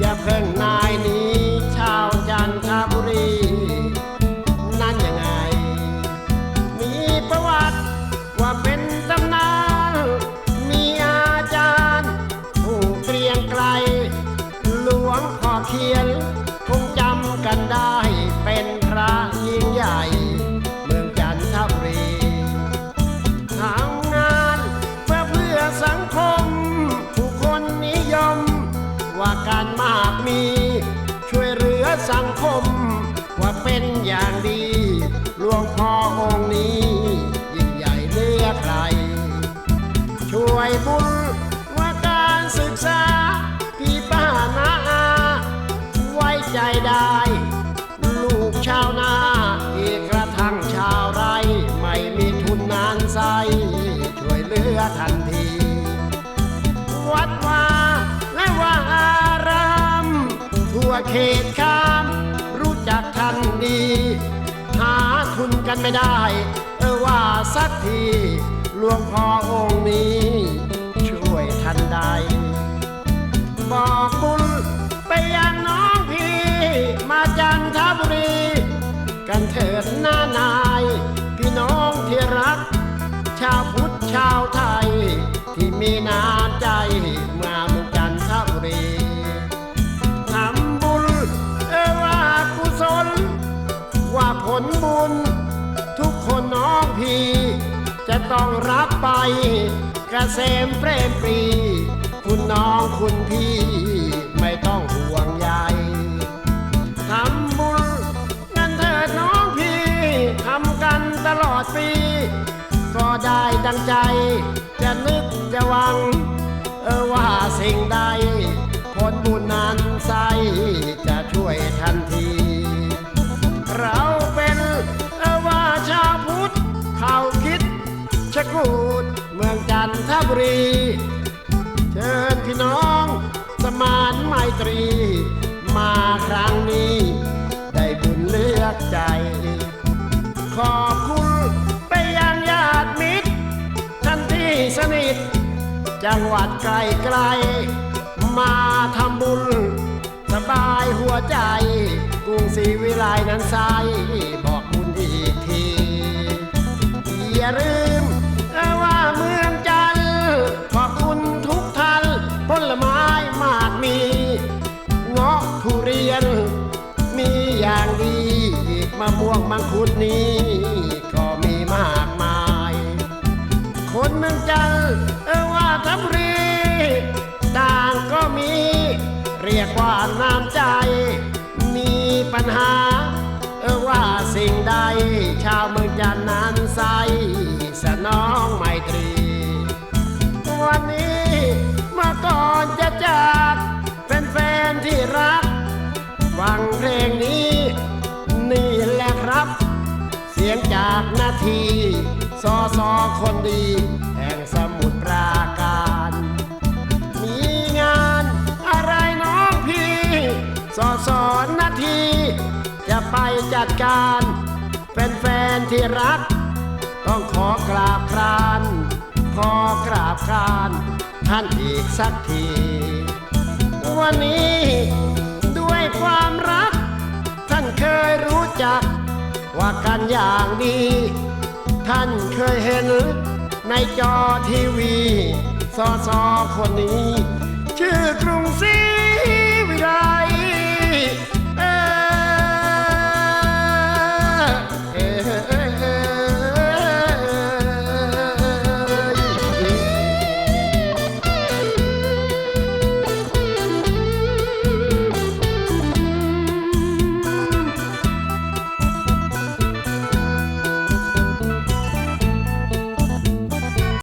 อย่าเพิ่งนายหนี้ชาวจันทบุรี นั่นยังไง มีประวัติว่าเป็นตำนาน มีอาจารย์ผู้เกรียงไกล หลวงพ่อเขียน คงจำกันได้ สังคม ว่าเป็นอย่างดี หลวงพ่อองค์นี้ ยิ่งใหญ่เลือใคร ช่วยบุญว่าการศึกษา พี่ป้านาอาไว้ใจได้ ลูกชาวนาอีกกระทั่งชาวไร่ไม่มีทุนนานใสช่วยเหลือทันที วัดวาและว่าอาราม ทั่วเขตข้า กันไม่ได้ เออว่าสักทีหลวงพ่อองค์นี้ ช่วยทันใด บอกบุญไปยังน้องพี่ มาจันทบุรี กันเถิดหน้านาย พี่น้องที่รัก ชาวพุทธชาวไทย ที่มีน้ำใจ ต้องรับไปกเสมเปรมปรี คุณน้องคุณพี่ไม่ต้องห่วงใยทำบุญนั่นเถิดน้องพี่ทำกันตลอดปีก็ได้ดังใจ จะนึกจะหวัง เออว่าสิ่งใดูดเมืองจันทบุรี เชิญพี่น้องสมานไมตรี มาครั้งนี้ ได้บุญเลือกใจ ขอบคุณไปยังญาติมิตรท่านที่สนิท จังหวัดไกลๆมาทำบุญ สบายหัวใจกรุงศรีวิไลนั้นใส มีเงาะทุเรียน มีอย่างดีอีกมะม่วงมังคุดนี้ ก็มีมากมาย คนเมืองจันทร์เออว่าทับรีต่างก็มี เรียกว่าน้ำใจ มีปัญหาเออว่าสิ่งใด ชาวเมืองจันทร์นั้นใสสนองไมตรี สียงจากนาทีสอสอคนดี แห่งสมุทรปราการ มีงานอะไรน้องพี่สอสอนาที จะไปจัดการแฟนๆที่รัก ต้องขอกราบคราน ขอกราบครานท่านอีกสักที วันนี้ด้วยความรัก ท่านเคยรู้จัก ว่ากันอย่างดีท่านเคยเห็น ในจอทีวีสอสอคนนี้ ชื่อกรุงศรี